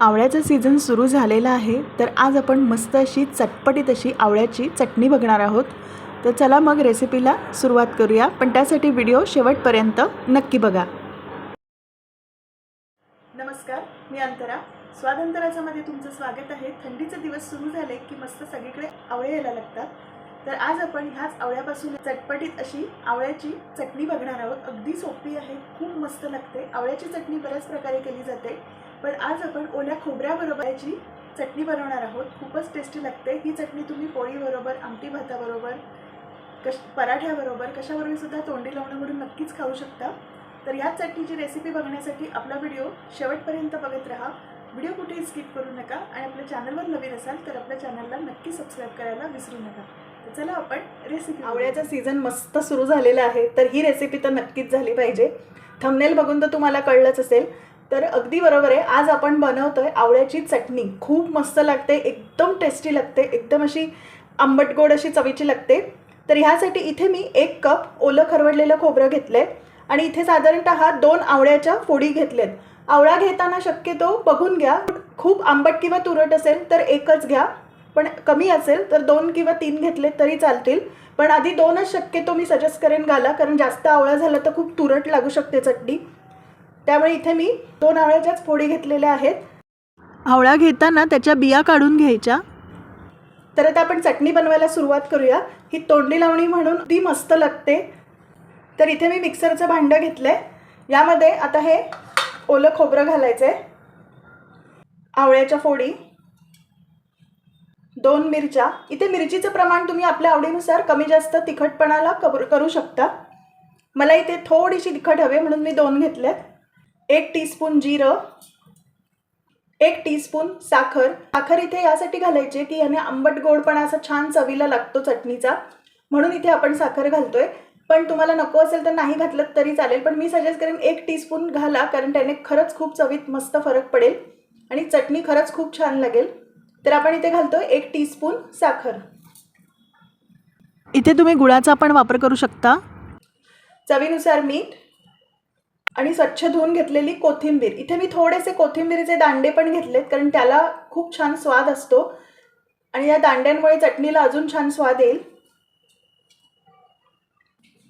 आवळ्याचा season सुरू झालेला आहे तर आज आपण मस्त अशी चटपटीत अशी आवळ्याची चटणी बघणार आहोत. तर चला मग रेसिपीला सुरुवात करूया पण त्यासाठी व्हिडिओ शेवटपर्यंत नक्की बघा. नमस्कार मी अंतरा. स्वातंत्र्याच्यामध्ये तुमचं स्वागत आहे. थंडीचे दिवस सुरू झाले की मस्त सगळीकडे आवळे यायला लागतात. तर आज आपण ह्याच आवळ्यापासून चटपटीत अशी आवळ्याची चटणी बघणार आहोत. अगदी सोपी आहे खूप मस्त लागते. आवळ्याची चटणी बऱ्याच प्रकारे केली जाते. पण आज आपण ओल्या खोबऱ्याबरोबरची चटणी बनवणार आहोत खूपच टेस्टी लागते. ही चटणी तुम्ही पोळीबरोबर आमटी भाताबरोबर कश पराठ्याबरोबर कशाबरोबर सुद्धा तोंडी लावणं म्हणून नक्कीच खाऊ शकता. तर या चटणीची रेसिपी बघण्यासाठी आपला व्हिडिओ शेवटपर्यंत बघत राहा. व्हिडिओ कुठेही स्किप करू नका आणि आपल्या चॅनलवर नवीन असाल तर आपल्या चॅनलला नक्की सबस्क्राईब करायला विसरू नका. चला आपण रेसिपी आवळ्याचा सीझन मस्त सुरू झालेला आहे तर ही रेसिपी तर नक्कीच झाली पाहिजे. थंबनेल बघून तर तुम्हाला कळलंच असेल. तर अगदी बरोबर आहे. आज आपण बनवतोय आवळ्याची चटणी. खूप मस्त लागते एकदम टेस्टी लागते एकदम अशी आंबट गोड अशी चवीची लागते. तर ह्यासाठी इथे मी एक कप ओलं खरवडलेलं खोबरं घेतलं आहे आणि इथे साधारणतः दोन आवळ्याच्या फोडी घेतल्यात. आवळा घेताना शक्यतो बघून घ्या. खूप आंबट किंवा तुरट असेल तर एकच घ्या. पण कमी असेल तर दोन किंवा तीन घेतले तरी चालतील. पण आधी दोनच शक्यतो मी सजेस्ट करेन घाला कारण जास्त आवळा झाला तर खूप तुरट लागू शकते चटणी. त्यामुळे इथे मी दोन आवळ्याच्याच फोडी घेतलेल्या आहेत. आवळा घेताना त्याच्या बिया काढून घ्यायच्या. तर आता आपण चटणी बनवायला सुरुवात करूया. ही तोंडी लावणी म्हणून ती मस्त लागते. तर इथे मी मिक्सरचं भांडं घेतलं आहे यामध्ये आता हे ओलं खोबरं घालायचं आहे आवळ्याच्या फोडी. दोन मिरच्या. इथे मिरचीचं प्रमाण तुम्ही आपल्या आवडीनुसार कमी जास्त तिखटपणाला कबर करू शकता. मला इथे थोडीशी तिखट हवे म्हणून मी दोन घेतल्यात एक टीस्पून जिरं एक टीस्पून साखर. साखर इथे यासाठी घालायची की याने आंबट गोडपणा असा छान चवीला लागतो चटणीचा. म्हणून इथे आपण साखर घालतोय. पण तुम्हाला नको असेल तर नाही घातलं तरी चालेल पण मी सजेस्ट करेन एक टीस्पून घाला कारण त्याने खरंच खूप चवीत मस्त फरक पडेल. आणि चटणी खरंच खूप छान लागेल. तर आपण इथे घालतोय एक टीस्पून साखर. इथे तुम्ही गुळाचा पण वापर करू शकता. चवीनुसार मीठ आणि स्वच्छ धुवून घेतलेली कोथिंबीर. इथे मी थोडेसे कोथिंबीरीचे दांडे पण घेतलेत कारण त्याला खूप छान स्वाद असतो. आणि या दांड्यांमुळे चटणीला अजून छान स्वाद येईल.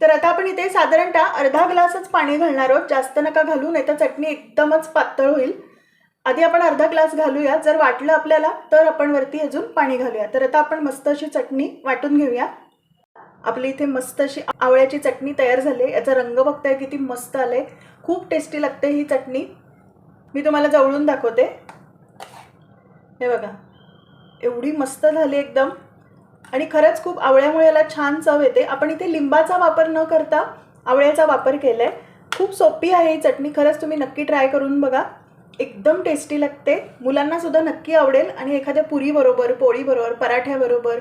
तर आता आपण इथे साधारणतः अर्धा ग्लासच पाणी घालणार आहोत. जास्त नका घालू नाही तर चटणी एकदमच पातळ होईल. आधी आपण अर्धा ग्लास घालूया. जर वाटलं आपल्याला तर आपण वरती अजून पाणी घालूया. तर आता आपण मस्त अशी चटणी वाटून घेऊया. आपली इथे मस्त अशी आवळ्याची चटणी तयार झाली आहे. याचा रंग बघताय किती मस्त आले खूप टेस्टी लागते ही चटणी. मी तुम्हाला जवळून दाखवते. हे बघा. एवढी मस्त झाली एकदम. आणि खरंच खूप आवळ्यामुळे याला छान चव येते. आपण इथे लिंबाचा वापर न करता आवळ्याचा वापर केला आहे खूप सोपी आहे ही चटणी. खरंच तुम्ही नक्की ट्राय करून बघा. एकदम टेस्टी लागते. मुलांना सुद्धा नक्की आवडेल. आणि एखाद्या पुरीबरोबर पोळीबरोबर पराठ्याबरोबर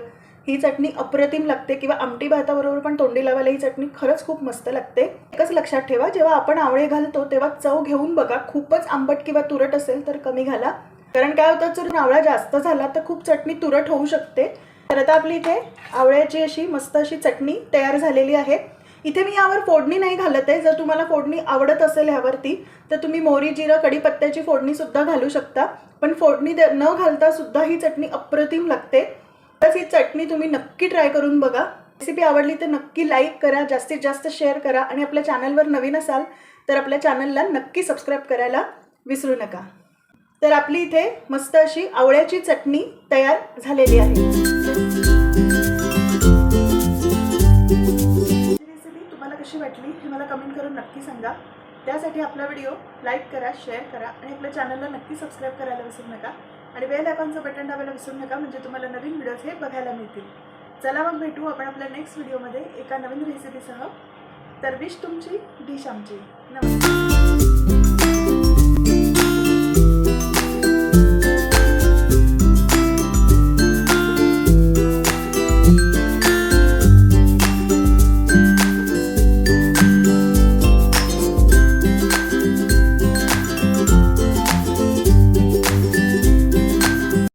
ही चटणी अप्रतिम लागते किंवा आमटी भाताबरोबर पण तोंडी लावायला ही चटणी खरंच खूप मस्त लागते. एकच लक्षात ठेवा जेव्हा आपण आवळे घालतो तेव्हा चव घेऊन बघा खूपच आंबट किंवा तुरट असेल तर कमी घाला. कारण काय होतं जर आवळा जास्त झाला तर खूप चटणी तुरट होऊ शकते. तर आता आपली इथे आवळ्याची अशी मस्त अशी चटणी तयार झालेली आहे. इथे मी यावर फोडणी नाही घालत आहे. जर तुम्हाला फोडणी आवडत असेल ह्यावरती तर तुम्ही मोहरी जिरं कढीपत्त्याची फोडणीसुद्धा घालू शकता. पण फोडणी न घालता सुद्धा ही चटणी अप्रतिम लागते. ही चटणी तुम्ही नक्की ट्राय करून बघा. रेसिपी आवडली तर नक्की लाईक करा जास्तीत जास्त शेअर करा आणि आपल्या चॅनलवर नवीन असाल तर आपल्या चॅनलला नक्की सबस्क्राईब करायला विसरू नका. तर आपली इथे मस्त अशी आवळ्याची चटणी तयार झालेली आहे. रेसिपी तुम्हाला कशी वाटली हे मला कमेंट करून नक्की सांगा. त्यासाठी आपला व्हिडिओ लाईक करा शेअर करा आणि आपल्या चॅनलला नक्की सबस्क्राईब करायला विसरू नका. आणि बेल आयकॉनचं बटन दाबायला विसरू नका म्हणजे तुम्हाला नवीन व्हिडिओज हे बघायला मिळतील. चला मग भेटू आपण आपल्या नेक्स्ट व्हिडिओमध्ये एका नवीन रेसिपीसह तर विश तुमची डिश आमची. नमस्कार.